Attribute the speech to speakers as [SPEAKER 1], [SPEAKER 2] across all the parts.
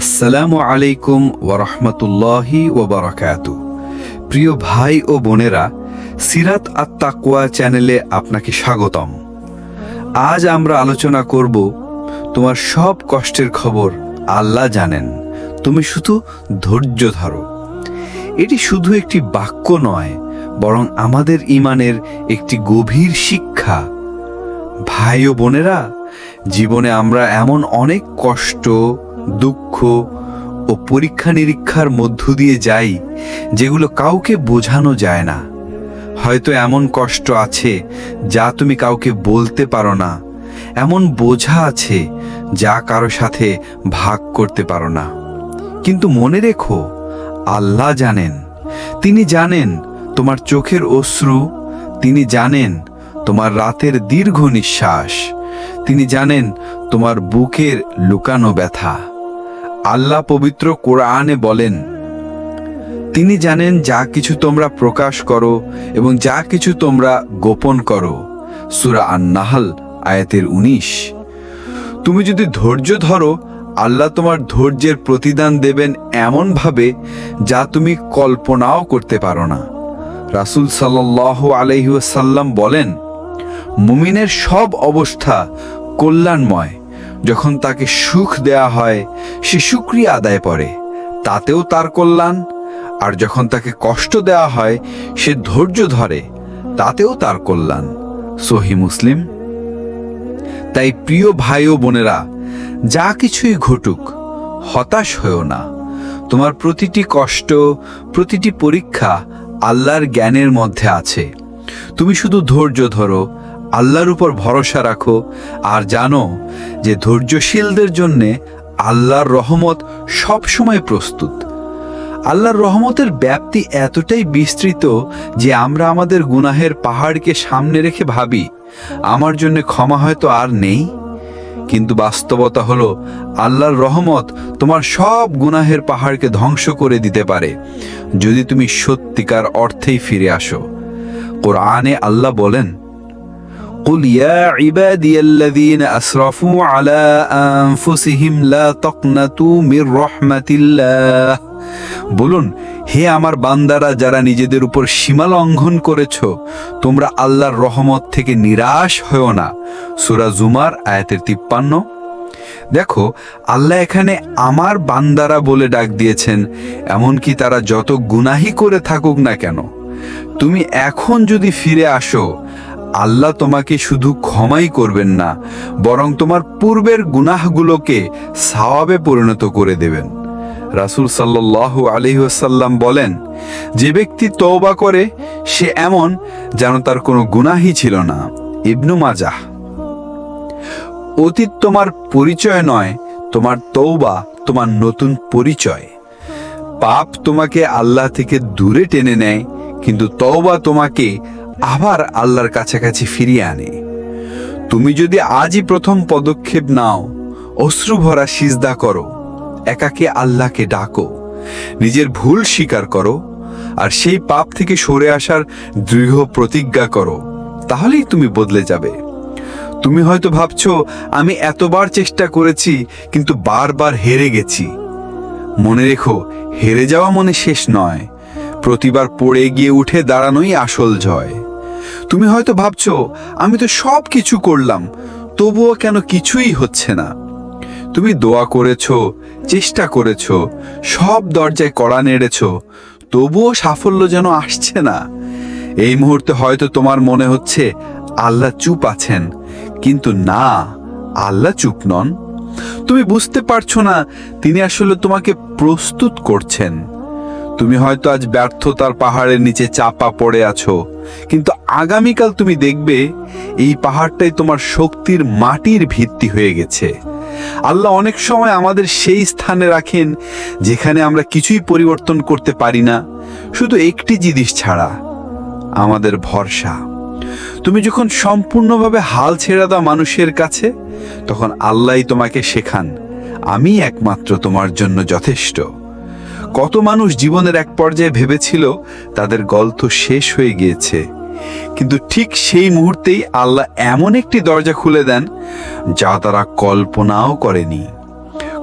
[SPEAKER 1] আসসালামু আলাইকুম ওরহমতুল্লাহি ওবরাকাতু প্রিয় ভাই ও বোনেরা, সিরাত আত তাকওয়া চ্যানেলে আপনাকে স্বাগতম। আজ আমরা আলোচনা করব তোমার সব কষ্টের খবর আল্লাহ জানেন। তুমি শুধু ধৈর্য ধরো। এটি শুধু একটি বাক্য নয়, বরং আমাদের ইমানের একটি গভীর শিক্ষা। ভাই ও বোনেরা, জীবনে আমরা এমন অনেক কষ্ট দুঃখ ও পরীক্ষা নিরীক্ষার মধ্য দিয়ে যাই, যেগুলো কাউকে বোঝানো যায় না। হয়তো এমন কষ্ট আছে যা তুমি কাউকে বলতে পারো না, এমন বোঝা আছে যা কারও সাথে ভাগ করতে পারো না। কিন্তু মনে রেখো, আল্লাহ জানেন। তিনি জানেন তোমার চোখের অশ্রু, তিনি জানেন তোমার রাতের দীর্ঘ নিঃশ্বাস, তিনি জানেন তোমার বুকের লুকানো ব্যথা। আল্লাহ পবিত্র কোরআনে বলেন, তিনি জানেন যা কিছু তোমরা প্রকাশ করো এবং যা কিছু তোমরা গোপন করো। সুরা আন্নাহাল, আয়াতের উনিশ। তুমি যদি ধৈর্য ধরো, আল্লাহ তোমার ধৈর্যের প্রতিদান দেবেন এমনভাবে যা তুমি কল্পনাও করতে পারো না। রাসুল সাল্লাহ আলহিউসাল্লাম বলেন, মুমিনের সব অবস্থা কল্যাণময়। যখন তাকে সুখ দেয়া হয়, সে সুক্রিয়া আদায় করে, তাতেও তার কল্যাণ। আর যখন তাকে কষ্ট দেওয়া হয়, সে ধৈর্য ধরে, তাতেও তার কল্যাণ। সহি মুসলিম। তাই প্রিয় ভাই ও বোনেরা, যা কিছুই ঘটুক, হতাশ হয়েও না। তোমার প্রতিটি কষ্ট, প্রতিটি পরীক্ষা আল্লাহর জ্ঞানের মধ্যে আছে। তুমি শুধু ধৈর্য ধরো আল্লাহর উপর ভরসা রাখো আর জানো যে ধৈর্যশীলদের জন্যে আল্লাহর রহমত সবসময় প্রস্তুত। আল্লাহর রহমতের ব্যাপ্তি এতটাই বিস্তৃত যে আমরা আমাদের গুনাহের পাহাড়কে সামনে রেখে ভাবি, আমার জন্য ক্ষমা হয়তো আর নেই। কিন্তু বাস্তবতা হলো, আল্লাহর রহমত তোমার সব গুনাহের পাহাড়কে ধ্বংস করে দিতে পারে, যদি তুমি সত্যিকার অর্থেই ফিরে আসো। কোরআনে আল্লাহ বলেন قل يا عبادي الذين أسرفوا على أنفسهم لا تقنطوا من رحمة الله বলুন হে আমার বান্দারা যারা নিজেদের উপর সীমা লঙ্ঘন করেছ তোমরা আল্লাহর রহমত থেকে নিরাশ হও না সুরা জুমার আয়াতের তিপ্পান্ন দেখো আল্লাহ এখানে আমার বান্দারা বলে ডাক দিয়েছেন এমনকি তারা যত গুনাহি করে থাকুক না কেন তুমি এখন যদি ফিরে আসো আল্লাহ তোমাকে শুধু ক্ষমাই করবেন না, বরং তোমার পূর্বের গুনাহগুলোকে সাওয়াবে পরিণত করে দেবেন। রাসূল সাল্লাল্লাহু আলাইহি ওয়াসাল্লাম বলেন, যে ব্যক্তি তওবা করে, সে এমন যেন তার কোনো গুনাহই ছিল না। ইবনু মাজাহ, অতীত তোমার পরিচয় নয়, তোমার তৌবা তোমার নতুন পরিচয়। পাপ তোমাকে আল্লাহ থেকে দূরে টেনে নেয়, কিন্তু তওবা তোমাকে আবার আল্লাহর কাছাকাছি ফিরিয়ে আনে। তুমি যদি আজই প্রথম পদক্ষেপ নাও, অশ্রু ভরা সিজদা করো, একাকে আল্লাহকে ডাকো, নিজের ভুল স্বীকার করো, আর সেই পাপ থেকে সরে আসার দৃঢ় প্রতিজ্ঞা করো, তাহলেই তুমি বদলে যাবে। তুমি হয়তো ভাবছ, আমি এতবার চেষ্টা করেছি, কিন্তু বারবার হেরে গেছি। মনে রেখো, হেরে যাওয়া মনে শেষ নয়। প্রতিবার পড়ে গিয়ে উঠে দাঁড়ানোই আসল জয়। তুমি হয়তো ভাবছ, আমি তো সব কিছু করলাম, তবুও কেন কিছুই হচ্ছে না? তুমি দোয়া করেছ, চেষ্টা করেছ, সব দরজায় কড়া নেড়েছ, তবুও সাফল্য যেন আসছে না। এই মুহূর্তে হয়তো তোমার মনে হচ্ছে, আল্লাহ চুপ আছেন, কিন্তু না, আল্লাহ চুপ নন। তুমি বুঝতে পারছ না, তিনি আসলে তোমাকে প্রস্তুত করছেন। তুমি হয়তো আজ ব্যর্থতার পাহাড়ের নিচে চাপা পড়ে আছো, কিন্তু আগামীকাল তুমি দেখবে এই পাহাড়টাই তোমার শক্তির মাটির ভিত্তি হয়ে গেছে। আল্লাহ অনেক সময় আমাদের সেই স্থানে রাখেন যেখানে আমরা কিছুই পরিবর্তন করতে পারি না, শুধু একটি জিনিস ছাড়া, আমাদের ভরসা। তুমি যখন সম্পূর্ণভাবে হাল ছেড়ে দাও মানুষের কাছে, তখন আল্লাহই তোমাকে শেখান আমি একমাত্র তোমার জন্য যথেষ্ট। কত মানুষ জীবনের এক পর্যায়ে ভেবেছিল তাদের গল্প শেষ হয়ে গিয়েছে। কিন্তু ঠিক সেই মুহূর্তেই আল্লাহ এমন একটি দরজা খুলে দেন যা তারা কল্পনাও করেনি।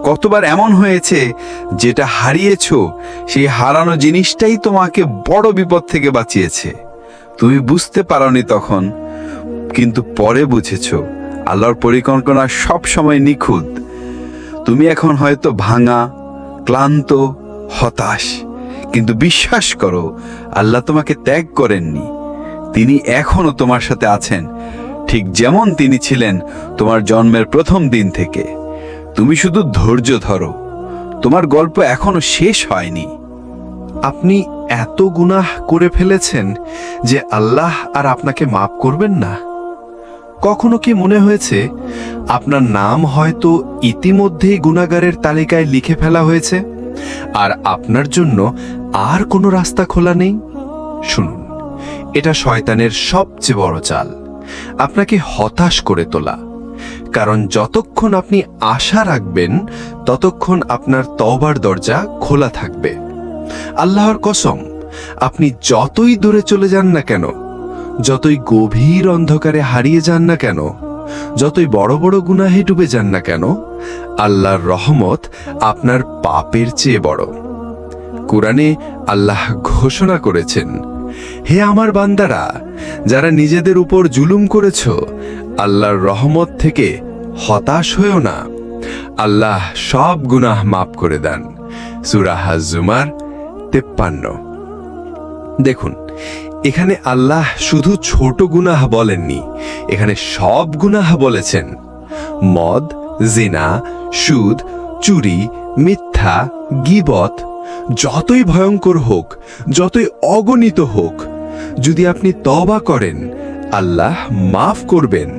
[SPEAKER 1] কতবার এমন হয়েছে, যেটা হারিয়েছো, সেই হারানো জিনিসটাই তোমাকে বড় বিপদ থেকে বাঁচিয়েছে। তুমি বুঝতে পারোনি তখন, কিন্তু পরে বুঝেছ, আল্লাহর পরিকল্পনা সব সময় নিখুঁত। তুমি এখন হয়তো ভাঙা, ক্লান্ত হতাশ। কিন্তু বিশ্বাস করো, আল্লাহ তোমাকে ত্যাগ করেননি। তিনি এখনও তোমার সাথে আছেন। ঠিক যেমন তিনি ছিলেন তোমার জন্মের প্রথম দিন থেকে। তুমি শুধু ধৈর্য ধরো। তোমার গল্প এখনও শেষ হয়নি।
[SPEAKER 2] আপনি এত গুনাহ করে ফেলেছেন যে আল্লাহ আর আপনাকে মাফ করবেন না। কখনো কি মনে হয়েছে, আপনার নাম হয়তো ইতিমধ্যেই গুনাগারের তালিকায় লিখে ফেলা হয়েছে? আর আপনার জন্য আর কোনো রাস্তা খোলা নেই? শুনুন, এটা শয়তানের সবচেয়ে বড় চাল। আপনাকে হতাশ করে তোলা। কারণ যতক্ষণ আপনি আশা রাখবেন, ততক্ষণ আপনার তওবার দরজা খোলা থাকবে। আল্লাহর কসম, আপনি যতই দূরে চলে যান না কেন, যতই গভীর অন্ধকারে হারিয়ে যান না কেন যতই বড় বড় গুনাহে ডুবে যান না কেন, আল্লাহর রহমত আপনার পাপের চেয়ে বড়। কোরআনে আল্লাহ ঘোষণা করেছেন, হে আমার বান্দারা, যারা নিজেদের উপর জুলুম করেছ, আল্লাহর রহমত থেকে হতাশ হয়েও না। আল্লাহ সব গুনাহ মাফ করে দেন। সুরাহ জুমার তেপ্পান্ন। দেখুন এখানে আল্লাহ শুধু ছোট গুনাহ বলেননি, এখানে সব গুনাহ বলেছেন। মদ, জিনা, সুদ, চুরি, মিথ্যা, গিবত, যতই ভয়ঙ্কর হোক, যতই অগণিত হোক, যদি আপনি তবা করেন, আল্লাহ মাফ করবেন।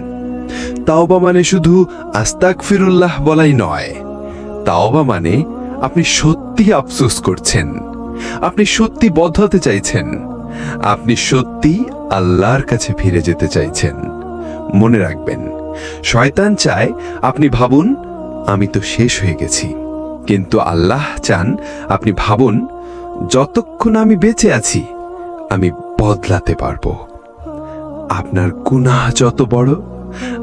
[SPEAKER 2] তাওবা মানে শুধু আস্তাক ফিরুল্লাহ বলাই নয়, তাওবা মানে আপনি সত্যি আফসোস করছেন, আপনি সত্যি বদলাতে চাইছেন। আপনি সত্যি আল্লাহর কাছে ফিরে যেতে চাইছেন। মনে রাখবেন, শয়তান চায়, আপনি ভাবুন, আমি তো শেষ হয়ে গেছি। কিন্তু আল্লাহ চান, আপনি ভাবুন, যতক্ষণ আমি বেঁচে আছি, আমি বদলাতে পারব। আপনার গুনাহ যত বড়,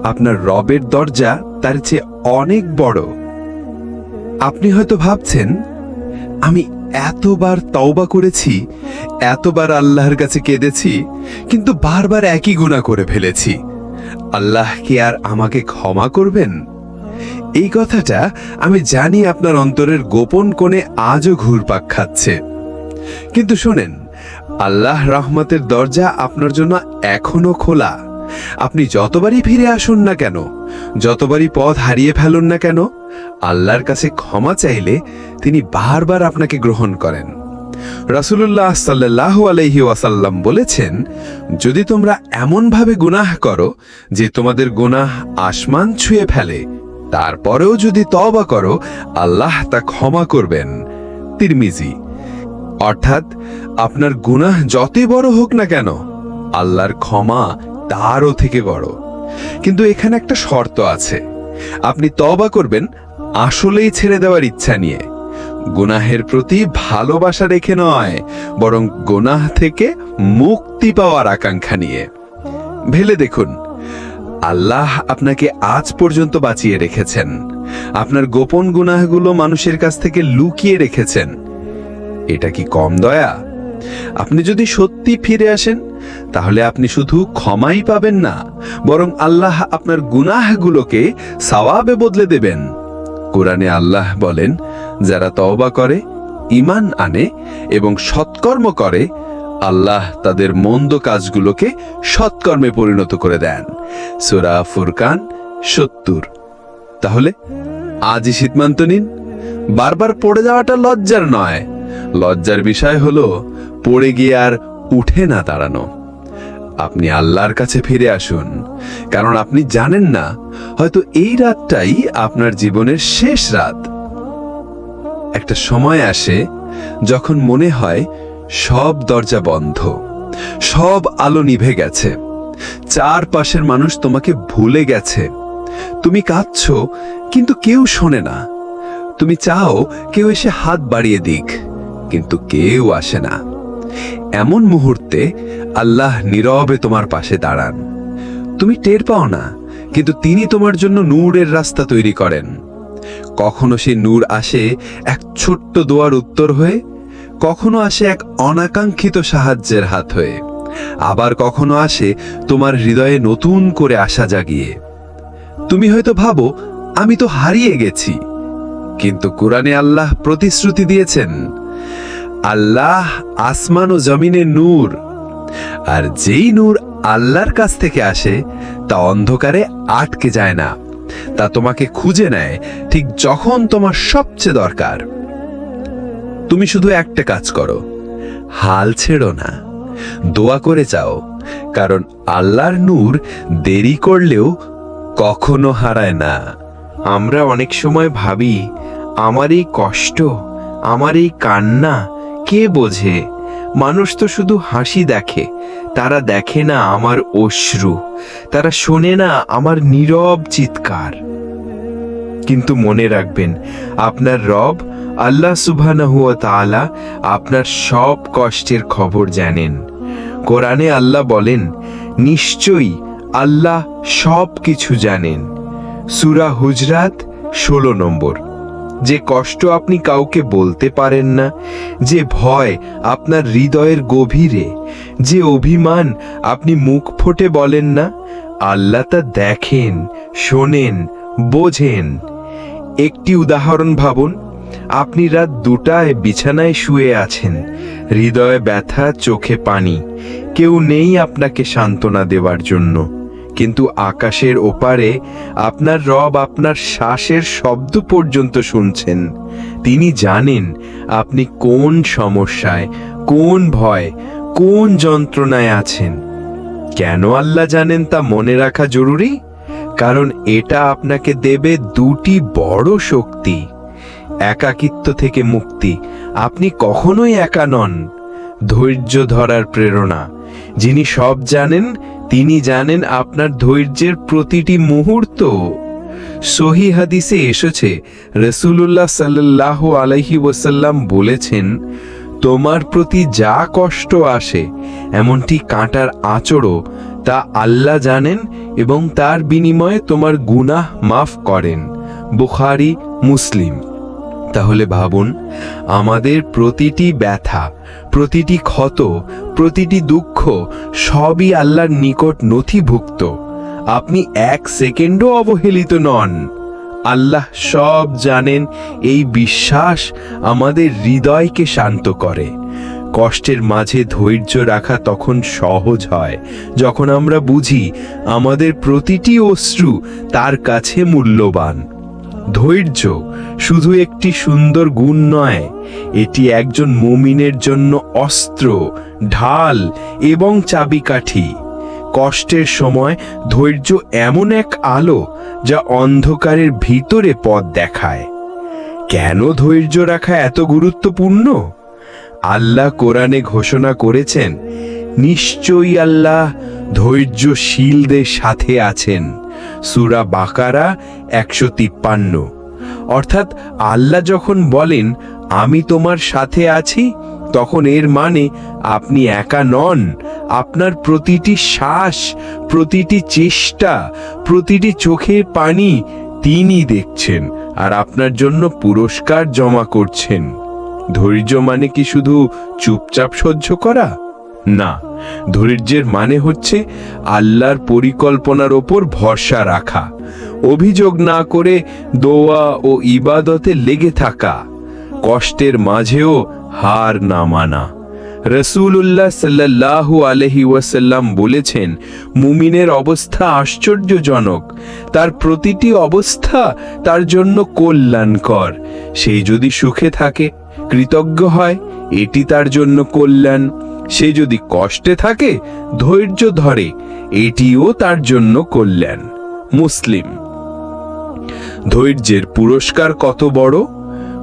[SPEAKER 2] আপনার রবের দরজা তার চেয়ে অনেক বড়। আপনি হয়তো ভাবছেন, আমি এতবার তওবা করেছি, এতবার আল্লাহর কাছে কেঁদেছি, কিন্তু বারবার একই গুণা করে ফেলেছি। আল্লাহ কি আর আমাকে ক্ষমা করবেন? এই কথাটা আমি জানি আপনার অন্তরের গোপন কোণে আজও ঘুরপাক খাচ্ছে। কিন্তু শোনেন, আল্লাহ রহমতের দরজা আপনার জন্য এখনও খোলা। আপনি যতবারই ফিরে আসুন না কেন, যতবারই পথ হারিয়ে ফেলুন না কেন, আল্লাহর কাছে ক্ষমা চাইলে তিনি বারবার আপনাকে গ্রহণ করেন। রাসূলুল্লাহ সাল্লাল্লাহু আলাইহি ওয়াসাল্লাম বলেছেন, যদি তোমরা এমনভাবে গুনাহ করো যে তোমাদের গুনাহ আসমান ছুঁয়ে ফেলে, তারপরেও যদি তওবা করো, আল্লাহ তা ক্ষমা করবেন। তিরমিজি, অর্থাৎ আপনার গুনাহ যতই বড় হোক না কেন, আল্লাহর ক্ষমা তারও থেকে বড়। কিন্তু এখানে একটা শর্ত আছে। আপনি তবা করবেন, আসলেই ছেড়ে দেওয়ার ইচ্ছা নিয়ে। গুনাহের প্রতি ভালোবাসা রেখে নয়, বরং গুনাহ থেকে মুক্তি পাওয়ার আকাঙ্ক্ষা নিয়ে। ভেলে দেখুন, আল্লাহ আপনাকে আজ পর্যন্ত বাঁচিয়ে রেখেছেন। আপনার গোপন গুনাহগুলো মানুষের কাছ থেকে লুকিয়ে রেখেছেন। এটা কি কম দয়া? আপনি যদি সত্যি ফিরে আসেন, তাহলে আপনি শুধু ক্ষমাই পাবেন না, বরং আল্লাহ আপনার গুনাহগুলোকে সওয়াবে বদলে দেবেন। কোরআনে আল্লাহ বলেন, যারা তওবা করে, ঈমান আনে এবং সৎকর্ম করে, আল্লাহ তাদের মন্দ কাজগুলোকে সৎকর্মে পরিণত করে দেন। সূরা ফুরকান সত্তর। তাহলে, আজই সিদ্ধান্ত নিন, বারবার পড়ে যাওয়াটা লজ্জার নয়। লজ্জার বিষয় হলো, পড়ে গিয়ে আর উঠে না দাঁড়ানো। আপনি আল্লাহর কাছে ফিরে আসুন, কারণ আপনি জানেন না, হয়তো এই রাতটাই আপনার জীবনের শেষ রাত। একটা সময় আসে যখন মনে হয় সব দরজা বন্ধ, সব আলো নিভে গেছে, চারপাশের মানুষ তোমাকে ভুলে গেছে। তুমি কাঁদছ, কিন্তু কেউ শোনে না। তুমি চাও কেউ এসে হাত বাড়িয়ে দিক। কিন্তু কেউ আসে না। এমন মুহূর্তে আল্লাহ নীরবে তোমার পাশে দাঁড়ান। তুমি টের পাও না, কিন্তু তিনি তোমার জন্য নূরের রাস্তা তৈরি করেন। কখনো সে নূর আসে এক ছোট্ট দোয়ার উত্তর হয়ে, কখনো আসে এক অনাকাঙ্ক্ষিত সাহায্যের হাত হয়ে। আবার কখনো আসে তোমার হৃদয়ে নতুন করে আশা জাগিয়ে। তুমি হয়তো ভাবো, আমি তো হারিয়ে গেছি। কিন্তু কোরআনে আল্লাহ প্রতিশ্রুতি দিয়েছেন আল্লাহ আসমান ও জমিনে নূর। আর যেই নূর আল্লাহর কাছ থেকে আসে, তা অন্ধকারে আটকে যায় না। তা তোমাকে খুঁজে নেয়, ঠিক যখন তোমার সবচেয়ে দরকার। তুমি শুধু একটা কাজ করো, হাল ছেড়ো না। দোয়া করে যাও, কারণ আল্লাহর নূর দেরি করলেও কখনো হারায় না।
[SPEAKER 3] আমরা অনেক সময় ভাবি, আমার এই কষ্ট আমার এই কান্না কে বোঝে? মানুষ তো শুধু হাসি দেখে। তারা দেখে না আমার অশ্রু। তারা শোনে না আমার নীরব চিৎকার। কিন্তু মনে রাখবেন, আপনার রব আল্লাহ সুবহানাহু ওয়া তাআলা আপনার সব কষ্টের খবর জানেন। কোরআনে আল্লাহ বলেন, নিশ্চয়ই আল্লাহ সব কিছু জানেন। সুরা হুজরাত ষোলো নম্বর। যে কষ্ট আপনি কাউকে বলতে পারেন না, যে ভয় আপনার হৃদয়ের গভীরে, যে অভিমান আপনি মুখ ফোটে বলেন না, আল্লাহ তা দেখেন, শোনেন, বোঝেন। একটি উদাহরণ ভাবুন, আপনি রাত দুটায় বিছানায় শুয়ে আছেন, হৃদয়ে ব্যথা, চোখে পানি, কেউ নেই আপনাকে সান্ত্বনা দেওয়ার জন্য। কিন্তু আকাশের ওপারে আপনার রব আপনার শ্বাসের শব্দ পর্যন্ত শুনছেন। তিনি জানেন আপনি কোন সমস্যায়, কোন ভয়, কোন যন্ত্রণায় আছেন। কেন আল্লাহ জানেন তা মনে রাখা জরুরি? কারণ এটা আপনাকে দেবে দুটি বড় শক্তি। একাকিত্ব থেকে মুক্তি। আপনি কখনোই একা নন। ধৈর্য ধরার প্রেরণা। যিনি সব জানেন তিনি জানেন আপনার ধৈর্যের প্রতিটি মুহূর্ত। সহি হাদিসে এসেছে রসুল্লাহ সাল্লাহ আলাইহি ওসাল্লাম বলেছেন, তোমার প্রতি যা কষ্ট আসে, এমনটি কাঁটার আচড়ও, তা আল্লাহ জানেন এবং তার বিনিময়ে তোমার গুনাহ মাফ করেন। বুখারি, মুসলিম। তাহলে ভাবুন, আমাদের প্রতিটি ব্যথা, প্রতিটি ক্ষত, প্রতিটি দুঃখ সবই আল্লাহর নিকট নথিভুক্ত। আপনি এক সেকেন্ডও অবহেলিত নন। আল্লাহ সব জানেন, এই বিশ্বাস আমাদের হৃদয়কে শান্ত করে। কষ্টের মাঝে ধৈর্য রাখা তখন সহজ হয়। যখন আমরা বুঝি, আমাদের প্রতিটি অশ্রু তার কাছে মূল্যবান। ধৈর্য শুধু একটি সুন্দর গুণ নয়, এটি একজন মুমিনের জন্য অস্ত্র, ঢাল এবং চাবিকাঠি। কষ্টের সময় ধৈর্য এমন এক আলো যা অন্ধকারের ভিতরে পথ দেখায়। কেন ধৈর্য রাখা এত গুরুত্বপূর্ণ? আল্লাহ কোরআনে ঘোষণা করেছেন, নিশ্চয়ই আল্লাহ ধৈর্যশীলদের সাথে আছেন। সুরা বাকারা একশো তিপ্পান্ন। অর্থাৎ আল্লাহ যখন বলেন, আমি তোমার সাথে আছি, তখন এর মানে আপনি একা নন। আপনার প্রতিটি শ্বাস, প্রতিটি চেষ্টা, প্রতিটি চোখের পানি তিনি দেখছেন আর আপনার জন্য পুরস্কার জমা করছেন। ধৈর্য মানে কি শুধু চুপচাপ সহ্য করা? না, ধৈর্যের মানে হচ্ছে আল্লাহর পরিকল্পনার ওপর ভরসা রাখা, অভিযোগ না করে দোয়া ও ইবাদতে লেগে থাকা, কষ্টের মাঝেও হার না মানা। রসুল্লাহ সাল্লাহু আলহি ওয়াসাল্লাম বলেছেন, মুমিনের অবস্থা আশ্চর্যজনক, তার প্রতিটি অবস্থা তার জন্য কল্যাণকর সেই যদি সুখে থাকে, কৃতজ্ঞ হয়, এটি তার জন্য কল্যাণ। সে যদি কষ্টে থাকে, ধৈর্য ধরে, এটিও তার জন্য কল্যাণ। মুসলিম। ধৈর্যের পুরস্কার কত বড়?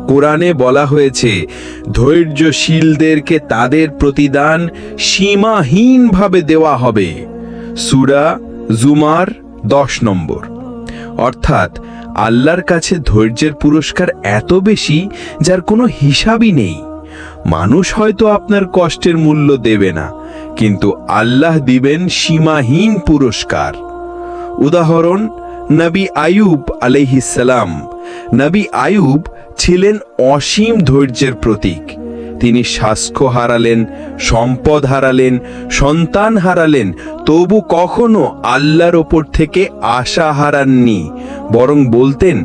[SPEAKER 3] কোরআনে বলা হয়েছে, ধৈর্যশীলদেরকে তাদের প্রতিদান সীমাহীনভাবে দেওয়া হবে। সুরা জুমার দশ নম্বর। অর্থাৎ, আল্লাহর কাছে ধৈর্যের পুরস্কার এত বেশি যার কোনো হিসাবই নেই। মানুষ হয়তো আপনার কষ্টের মূল্য দেবে না, কিন্তু আল্লাহ দিবেন সীমাহীন পুরস্কার। উদাহরণ, নবী আয়ুব আলাইহিসালাম নবী আয়ুব ছিলেন অসীম ধৈর্যের প্রতীক। তিনি স্বাস্থ্য হারালেন, সম্পদ হারালেন, সন্তান হারালেন, তবু কখনো আল্লাহর ওপর থেকে আশা হারাননি, বরং বলতেন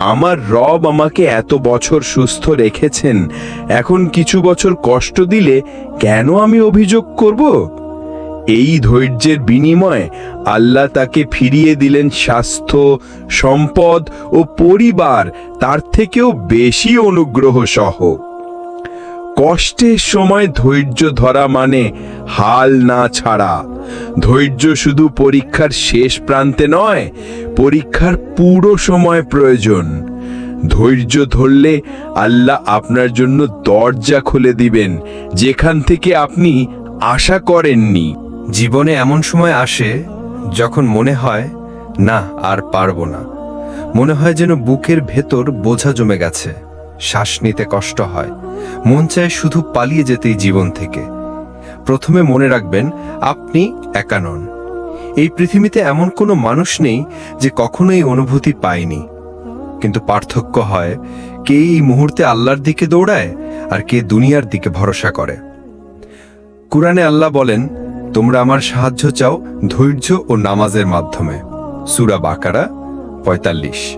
[SPEAKER 3] আমার রব আমাকে এত বছর সুস্থ রেখেছেন, এখন কিছু বছর কষ্ট দিলে কেন আমি অভিযোগ করব? এই ধৈর্যের বিনিময়ে আল্লাহ তাকে ফিরিয়ে দিলেন স্বাস্থ্য, সম্পদ ও পরিবার, তার থেকেও বেশি অনুগ্রহ সহ কষ্টের সময় ধৈর্য ধরা মানে হাল না ছাড়া। ধৈর্য শুধু পরীক্ষার শেষ প্রান্তে নয়, পরীক্ষার পুরো সময় প্রয়োজন। ধৈর্য ধরলে আল্লাহ আপনার জন্য দরজা খুলে দিবেন, যেখান থেকে আপনি আশা করেননি।
[SPEAKER 1] জীবনে এমন সময় আসে যখন মনে হয়, না, আর পারব না। মনে হয় যেন বুকের ভেতর বোঝা জমে গেছে, শ্বাস নিতে কষ্ট হয়, মন চায় শুধু পালিয়ে যেতেই জীবন থেকে। প্রথমে মনে রাখবেন, আপনি একা নন। এই পৃথিবীতে এমন কোনো মানুষ নেই যে কখনো এই অনুভূতি পায়নি। কিন্তু পার্থক্য হয়, কে এই মুহূর্তে আল্লাহর দিকে দৌড়ায় আর কে দুনিয়ার দিকে ভরসা করে। কুরআনে আল্লাহ বলেন, তোমরা আমার সাহায্য চাও ধৈর্য ও নামাজের মাধ্যমে। সুরা বাকারা পঁয়তাল্লিশ।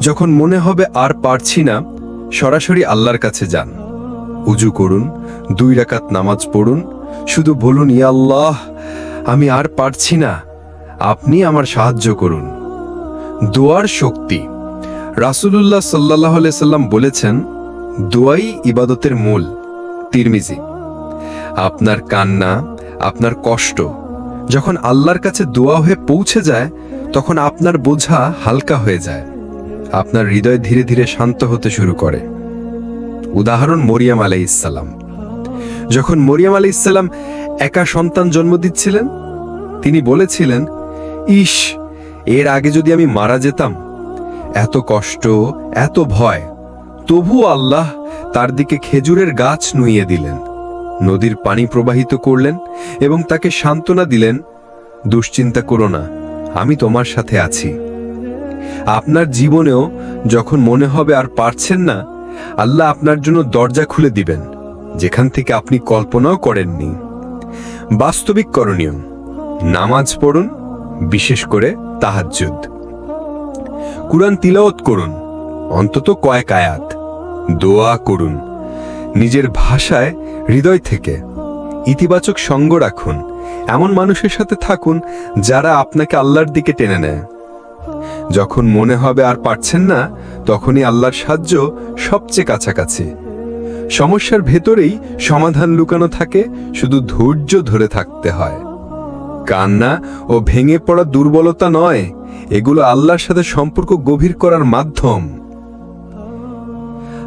[SPEAKER 1] যখন মনে হবে আর পারছি না, সরাসরি আল্লাহর কাছে যান। উজু করুন, দুই রাকাত নামাজ পড়ুন, শুধু বলুন, ইয়া আল্লাহ, আমি আর পারছি না, আপনি আমার সাহায্য করুন। দোয়ার শক্তি। রাসূলুল্লাহ সাল্লাহ সাল্লাম বলেছেন, দোয়াই ইবাদতের মূল। তিরমিজি, আপনার কান্না, আপনার কষ্ট, যখন আল্লাহর কাছে দোয়া হয়ে পৌঁছে যায়, তখন আপনার বোঝা হালকা হয়ে যায়। আপনার হৃদয় ধীরে ধীরে শান্ত হতে শুরু করে। উদাহরণ মরিয়াম আলাইসাল্লাম যখন মরিয়াম আলাইসাল্লাম একা সন্তান জন্ম দিচ্ছিলেন, তিনি বলেছিলেন ইস এর আগে যদি আমি মারা যেতাম, এত কষ্ট, এত ভয় তবু আল্লাহ তার দিকে খেজুরের গাছ নুইয়ে দিলেন, নদীর পানি প্রবাহিত করলেন এবং তাকে সান্ত্বনা দিলেন, দুশ্চিন্তা করো না, আমি তোমার সাথে আছি। আপনার জীবনেও যখন মনে হবে আর পারছেন না আল্লাহ আপনার জন্য দরজা খুলে দিবেন, যেখান থেকে আপনি কল্পনাও করেননি। বাস্তবিক করণীয়, নামাজ পড়ুন, বিশেষ করে তাহাজ্জুদ। কুরআন তিলাওয়াত করুন, অন্তত কয়েক আয়াত। দোয়া করুন, নিজের ভাষায় হৃদয় থেকে ইতিবাচক সঙ্গ রাখুন, এমন মানুষের সাথে থাকুন যারা আপনাকে আল্লাহর দিকে টেনে নেয়। যখন মনে হবে আর পারছেন না তখনই আল্লাহর সাহায্য সবচেয়ে কাছাকাছি। সমস্যার ভেতরেই সমাধান লুকানো থাকে, শুধু ধৈর্য ধরে থাকতে হয়। কান্না ও ভেঙে পড়া দুর্বলতা নয়, এগুলো আল্লাহর সাথে সম্পর্ক গভীর করার মাধ্যম।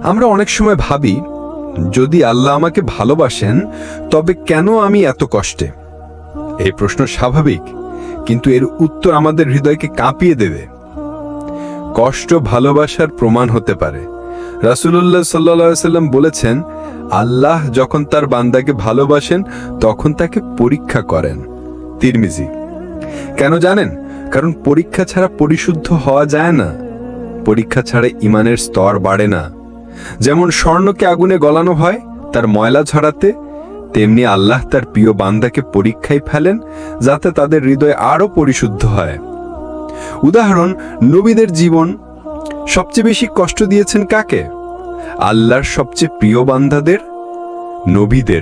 [SPEAKER 1] আমরা অনেক সময় ভাবি, যদি আল্লাহ আমাকে ভালোবাসেন, তবে কেন আমি এত কষ্টে? এই প্রশ্ন স্বাভাবিক, কিন্তু এর উত্তর আমাদের হৃদয়কে কাঁপিয়ে দেবে। কষ্ট ভালোবাসার প্রমাণ হতে পারে। রাসুলুল্লাহ সাল্লা সাল্লাম বলেছেন, আল্লাহ যখন তার বান্দাকে ভালোবাসেন, তখন তাকে পরীক্ষা করেন। তিরমিজি, কেন জানেন? কারণ পরীক্ষা ছাড়া পরিশুদ্ধ হওয়া যায় না। পরীক্ষা ছাড়া ইমানের স্তর বাড়ে না। যেমন স্বর্ণকে আগুনে গলানো হয়, তার ময়লা ছড়াতে তেমনি আল্লাহ তার প্রিয় বান্দাকে পরীক্ষায় ফেলেন, যাতে তাদের হৃদয় আরও পরিশুদ্ধ হয়। উদাহরণ, নবীদের জীবন সবচেয়ে বেশি কষ্ট দিয়েছেন কাকে? আল্লাহর সবচেয়ে প্রিয় বান্দাদের, নবীদের।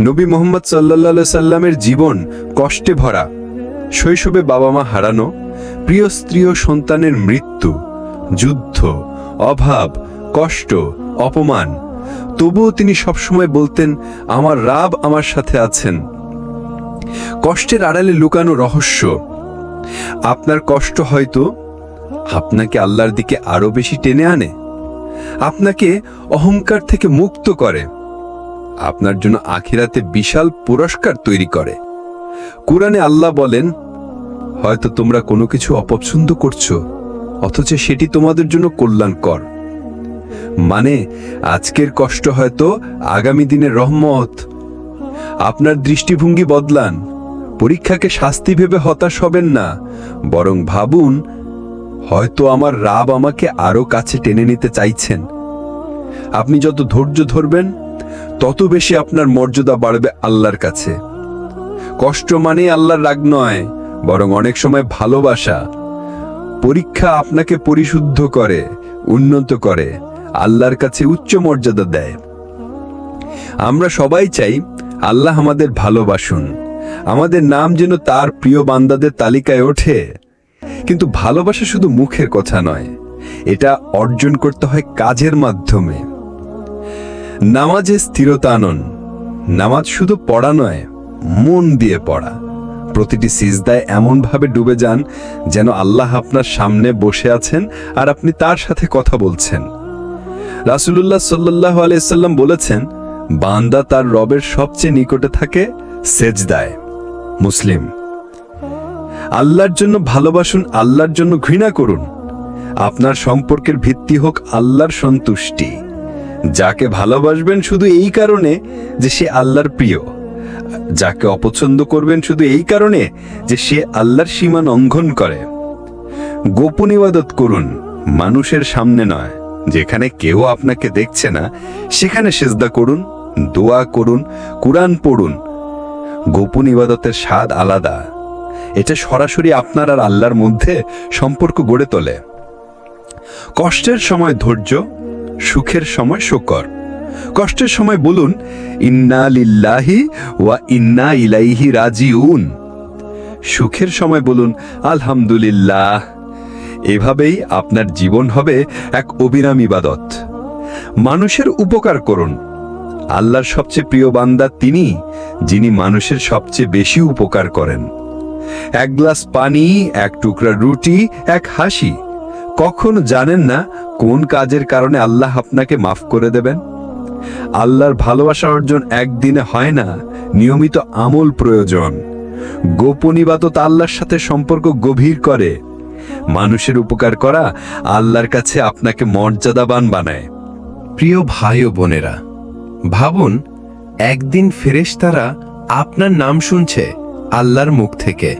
[SPEAKER 1] নবী মোহাম্মদ সাল্লা সাল্লামের জীবন কষ্টে ভরা, শৈশবে বাবা মা হারানো, প্রিয় স্ত্রী ও সন্তানের মৃত্যু, যুদ্ধ, অভাব, কষ্ট, অপমান। তবুও তিনি সবসময় বলতেন, আমার রাব আমার সাথে আছেন। কষ্টের আড়ালে লুকানো রহস্য আপনার কষ্ট হয়তো আপনাকে আল্লাহর দিকে আরও বেশি টেনে আনে, আপনাকে অহংকার থেকে মুক্ত করে, আপনার জন্য আখিরাতে বিশাল পুরস্কার তৈরি করে। কোরআনে আল্লাহ বলেন, হয়তো তোমরা কোনো কিছু অপছন্দ করছ, অথচ সেটি তোমাদের জন্য কল্যাণকর। মানে আজকের কষ্ট হয়তো আগামী দিনের রহমত, আপনার দৃষ্টিভঙ্গি বদলান
[SPEAKER 2] পরীক্ষাকে শাস্তি ভেবে হতাশ হবেন না, বরং ভাবুন, হয়তো আমার রাব আমাকে আরও কাছে টেনে নিতে চাইছেন। আপনি যত ধৈর্য ধরবেন, তত বেশি আপনার মর্যাদা বাড়বে আল্লাহর কাছে। কষ্ট মানে আল্লাহর রাগ নয়, বরং অনেক সময় ভালোবাসা। পরীক্ষা আপনাকে পরিশুদ্ধ করে, উন্নত করে, আল্লাহর কাছে উচ্চ মর্যাদা দেয়। আমরা সবাই চাই আল্লাহ আমাদের ভালোবাসুন। আমাদের নাম যেন তার প্রিয় বান্দাদের তালিকায় ওঠে। কিন্তু ভালোবাসা শুধু মুখের কথা নয়, এটা অর্জন করতে হয় কাজের মাধ্যমে। নামাজে স্থিরতা আনন। নামাজ শুধু পড়া নয়, মন দিয়ে পড়া। প্রতিটি সিজদায় এমনভাবে ডুবে যান যেন আল্লাহ আপনার সামনে বসে আছেন আর আপনি তার সাথে কথা বলছেন। রাসুলুল্লাহ সাল্লাহ আলাইসাল্লাম বলেছেন, বান্দা তার রবের সবচেয়ে নিকটে থাকে সেজদায়। মুসলিম। আল্লাহর জন্য ভালোবাসুন, আল্লাহর জন্য ঘৃণা করুন। আপনার সম্পর্কের ভিত্তি হোক আল্লাহর সন্তুষ্টি। যাকে ভালোবাসবেন শুধু এই কারণে যে সে আল্লাহর প্রিয়। যাকে অপছন্দ করবেন শুধু এই কারণে যে সে আল্লাহর সীমা লঙ্ঘন করে। গোপন ইবাদত করুন, মানুষের সামনে নয়। যেখানে কেউ আপনাকে দেখছে না, সেখানে সেজদা করুন, দোয়া করুন, কোরআন পড়ুন গোপন ইবাদতের স্বাদ আলাদা। এটা সরাসরি আপনার আর আল্লাহর মধ্যে সম্পর্ক গড়ে তোলে। কষ্টের সময় ধৈর্য, সুখের সময় শকর। কষ্টের সময় বলুন, ইন্না লিল্লাহি ওয়া ইন্না ইলাইহি রাজিউন। সুখের সময় বলুন, আলহামদুলিল্লাহ। এভাবেই আপনার জীবন হবে এক অবিরাম ইবাদত। মানুষের উপকার করুন আল্লাহর সবচেয়ে প্রিয় বান্দা তিনি, যিনি মানুষের সবচেয়ে বেশি উপকার করেন। এক গ্লাস পানি, এক টুকরা রুটি, এক হাসি। কখন জানেন না কোন কাজের কারণে আল্লাহ আপনাকে মাফ করে দেবেন? আল্লাহর ভালোবাসা অর্জন একদিনে হয় না, নিয়মিত আমল প্রয়োজন। গোপন ইবাদত আল্লাহর সাথে সম্পর্ক গভীর করে। মানুষের উপকার করা আল্লাহর কাছে আপনাকে মর্যাদাবান বানায়।
[SPEAKER 3] প্রিয় ভাই ও বোনেরা ভাবুন, একদিন ফেরেশতারা আপনার নাম শুনছে আল্লাহর মুখ থেকে।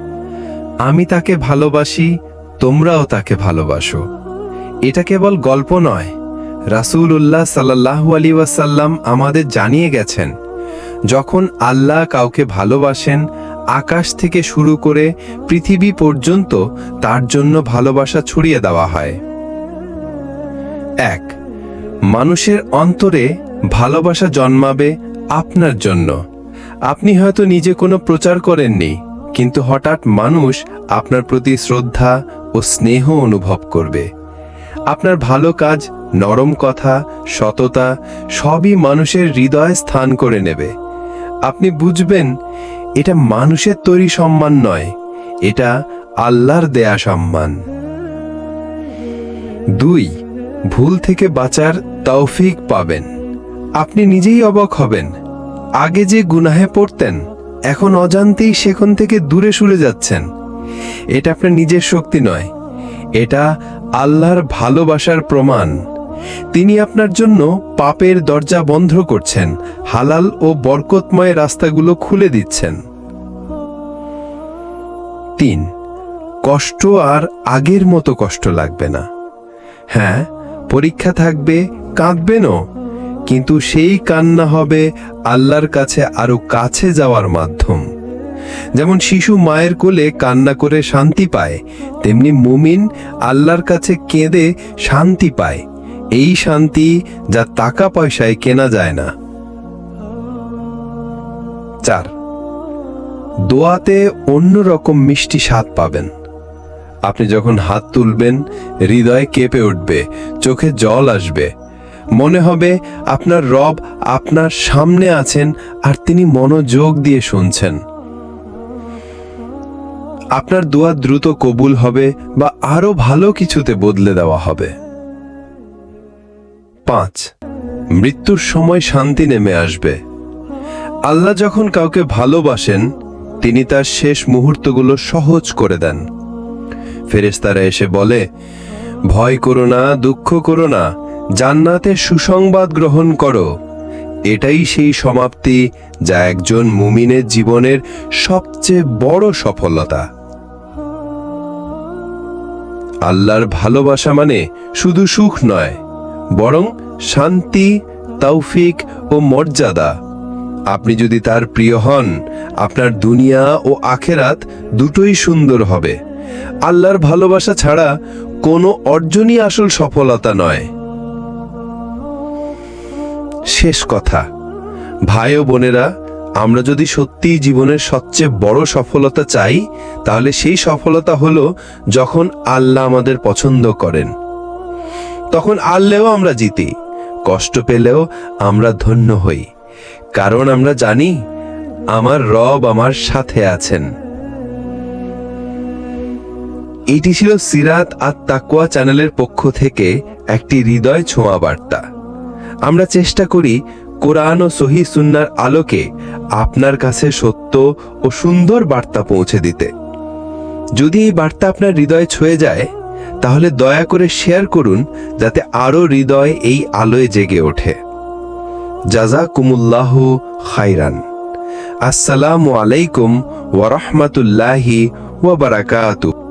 [SPEAKER 3] আমি তাকে ভালোবাসি, তোমরাও তাকে ভালোবাসো। এটা কেবল গল্প নয়। রাসুল উল্লাহ সাল্লাল্লাহু আলী ওয়াসাল্লাম আমাদের জানিয়ে গেছেন, যখন আল্লাহ কাউকে ভালোবাসেন, আকাশ থেকে শুরু করে পৃথিবী পর্যন্ত তার জন্য ভালোবাসা ছড়িয়ে দেওয়া হয়। এক, মানুষের অন্তরে ভালোবাসা জন্মাবে আপনার জন্য। আপনি হয়তো নিজে কোনো প্রচার করেননি, কিন্তু হঠাৎ মানুষ আপনার প্রতি শ্রদ্ধা ও স্নেহ অনুভব করবে। আপনার ভালো কাজ, নরম কথা, সততা, সবই মানুষের হৃদয়ে স্থান করে নেবে। আপনি বুঝবেন, এটা মানুষের তৈরি সম্মান নয়, এটা আল্লাহর দেয়া সম্মান। দুই, ভুল থেকে বাঁচার তৌফিক পাবেন। আপনি নিজেই অবাক হবেন। আগে যে গুনাহে পড়তেন, এখন অজান্তেই সেখান থেকে দূরে সরে যাচ্ছেন। এটা আপনার নিজের শক্তি নয়। এটা আল্লাহর ভালোবাসার প্রমাণ। তিনি আপনার জন্য পাপের দরজা বন্ধ করছেন, হালাল ও বরকতময় রাস্তাগুলো খুলে দিচ্ছেন। তিন, কষ্ট আর আগের মতো কষ্ট লাগবে না। হ্যাঁ পরীক্ষা থাকবে, কাঁদবেনও। কিন্তু সেই কান্না হবে আল্লাহর কাছে আরও কাছে যাওয়ার মাধ্যম। যেমন শিশু মায়ের কোলে কান্না করে শান্তি পায়, তেমনি মুমিন আল্লাহর কাছে কেঁদে শান্তি পায়। এই শান্তি যা টাকা পয়সায় কেনা যায় না। চার, দোয়াতে অন্যরকম মিষ্টি স্বাদ পাবেন। আপনি যখন হাত তুলবেন, হৃদয় কেঁপে উঠবে, চোখে জল আসবে। মনে হবে আপনার রব আপনার সামনে আছেন আর তিনি মনোযোগ দিয়ে শুনছেন। আপনার দোয়া দ্রুত কবুল হবে বা আরও ভালো কিছুতে বদলে দেওয়া হবে। পাঁচ, মৃত্যুর সময় শান্তি নেমে আসবে। আল্লাহ যখন কাউকে ভালোবাসেন, তিনি তার শেষ মুহূর্তগুলো সহজ করে দেন। ফেরেস্তারা এসে বলে, ভয় করো না, দুঃখ করো না। জান্নাতে সুসংবাদ গ্রহণ করো।
[SPEAKER 2] এটাই সেই সমাপ্তি যা একজন মুমিনের জীবনের সবচেয়ে বড় সফলতা। আল্লাহর ভালোবাসা মানে শুধু সুখ নয়, বরং শান্তি, তৌফিক ও মর্যাদা। আপনি যদি তার প্রিয় হন, আপনার দুনিয়া ও আখেরাত দুটোই সুন্দর হবে। আল্লাহর ভালোবাসা ছাড়া কোনো অর্জনই আসল সফলতা নয়। শেষ কথা। ভাই ও বোনেরা, আমরা যদি সত্যিই জীবনের সবচেয়ে বড় সফলতা চাই, তাহলে সেই সফলতা হলো যখন আল্লাহ আমাদের পছন্দ করেন। তখন আল্লেও আমরা জিতি। কষ্ট পেলেও আমরা ধন্য হই। কারণ আমরা জানি, আমার রব আমার সাথে আছেন। এটি ছিল সিরাত আর তাকুয়া চ্যানেলের পক্ষ থেকে একটি হৃদয় ছোঁয়া বার্তা। আমরা চেষ্টা করি কোরআন ও সহি সুন্নার আলোকে আপনার কাছে সত্য ও সুন্দর বার্তা পৌঁছে দিতে। যদি এই বার্তা আপনার হৃদয়ে ছুঁয়ে যায়, তাহলে দয়া করে শেয়ার করুন যাতে আরও হৃদয় এই আলোয় জেগে ওঠে। জাজা কুমুল্লাহ খাইরান আসসালামু আলাইকুম ওয়া রাহমাতুল্লাহি ওয়া বারাকাতুহু